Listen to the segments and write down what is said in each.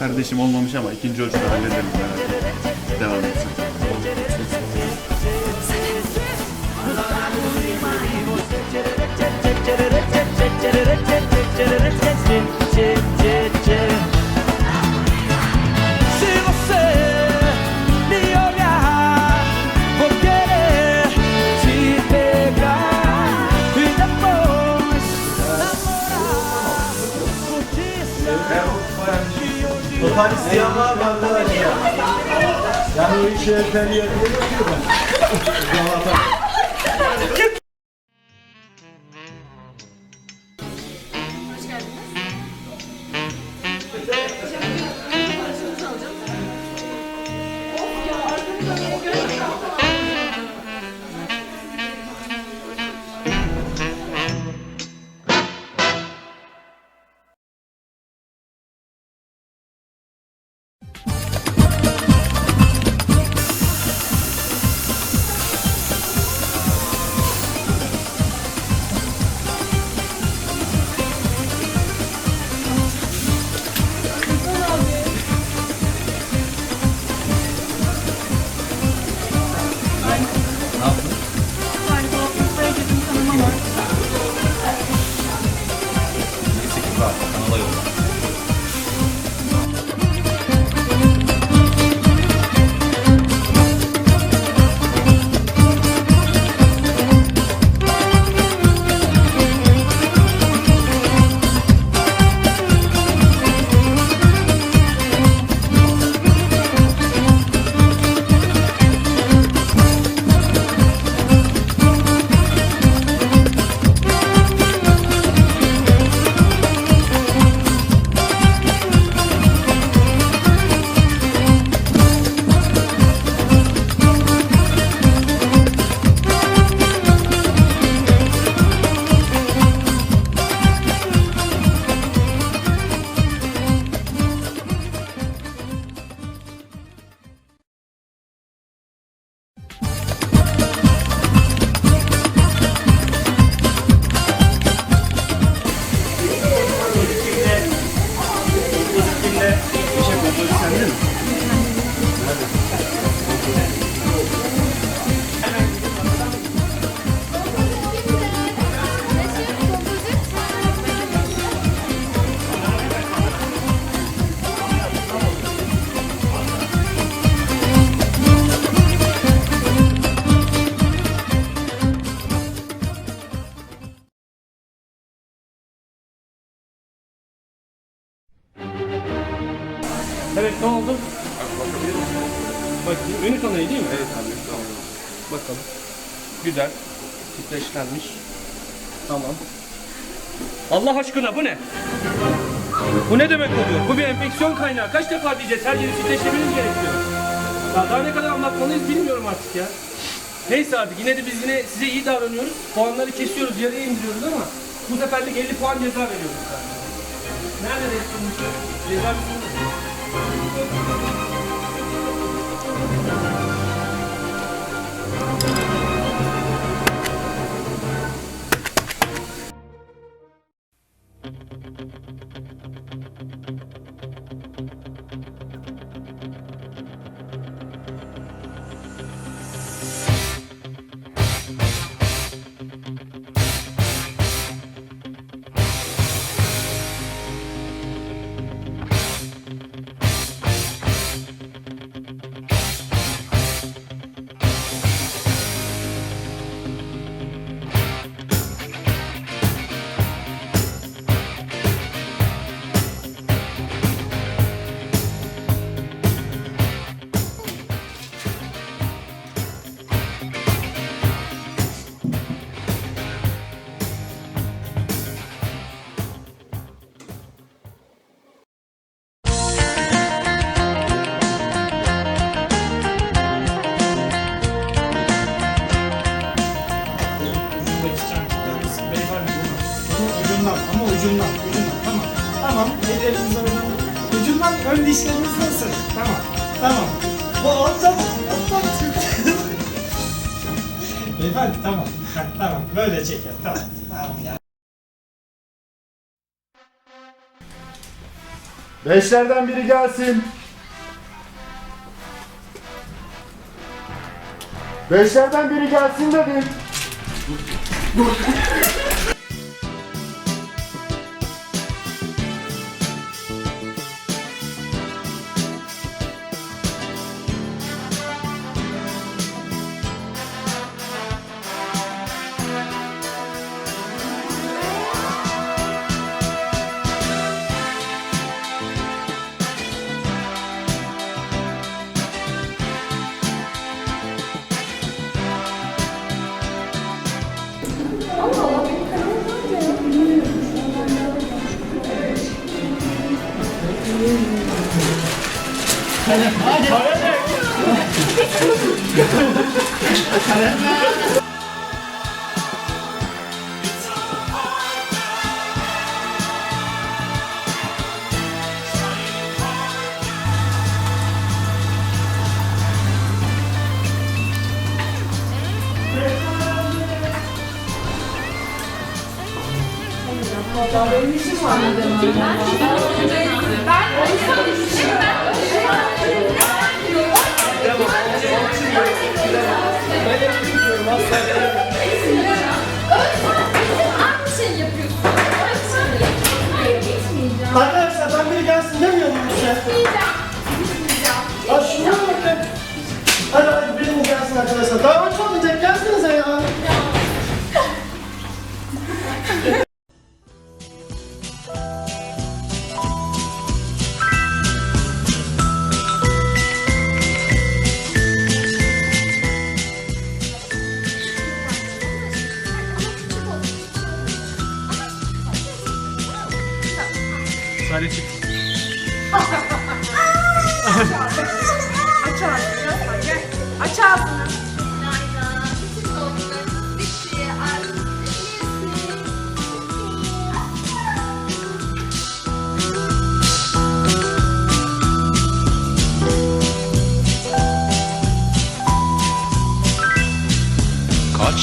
Kardeşim olmamış ama ikinci ölçüde hallederiz. Yani. Devam etsin. Se Var mı arkadaşlar? Yani o işi erteleyebilir miyim? Evet ne oldu? Bakayım. Ünit onayı değil mi? Evet abi. Bakalım. Güzel. Titreşlenmiş. Tamam. Allah aşkına bu ne? Bu ne demek oluyor? Bu bir enfeksiyon kaynağı. Kaç defa diyeceğiz? Her yeri titreştirmeniz gerekiyor. Ya daha ne kadar anlatmalıyız bilmiyorum artık ya. Neyse abi yine de biz yine size iyi davranıyoruz. Puanları kesiyoruz, yarıya indiriyoruz ama bu seferlik 50 puan ceza veriyoruz. Nerede resmimiz? Ceza bizim Thank you. Dişleriniz nasıl? Tamam. Tamam. Atla, atla. Beyefendi tamam. Ha, tamam böyle çeker. Tamam. Tamam ya. Beşlerden biri gelsin. Beşlerden biri gelsin dedim. 나를 일찍 왔는데 말이야. Aynı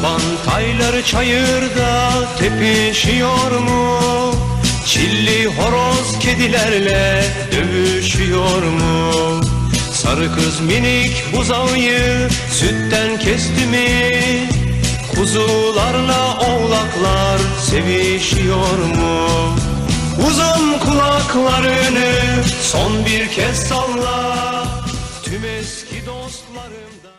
Yaban tayları çayırda tepişiyor mu? Çilli horoz kedilerle dövüşüyor mu? Sarı kız minik buzağıyı sütten kesti mi? Kuzularla oğlaklar sevişiyor mu? Uzun kulaklarını son bir kez salla Tüm eski dostlarımdan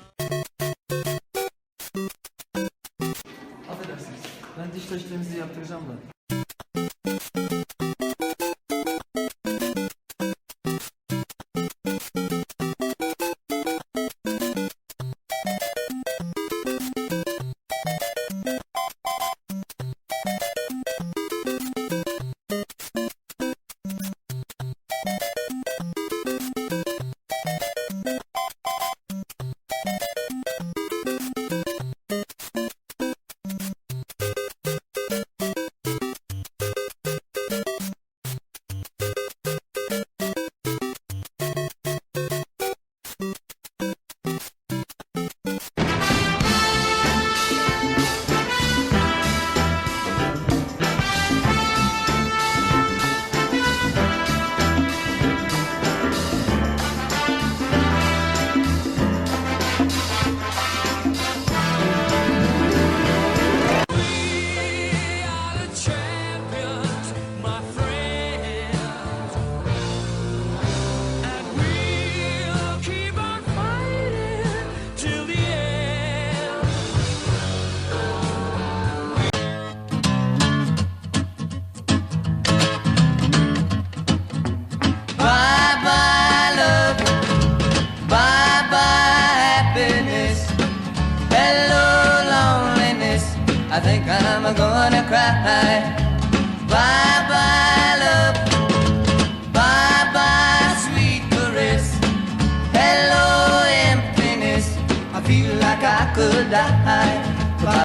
high.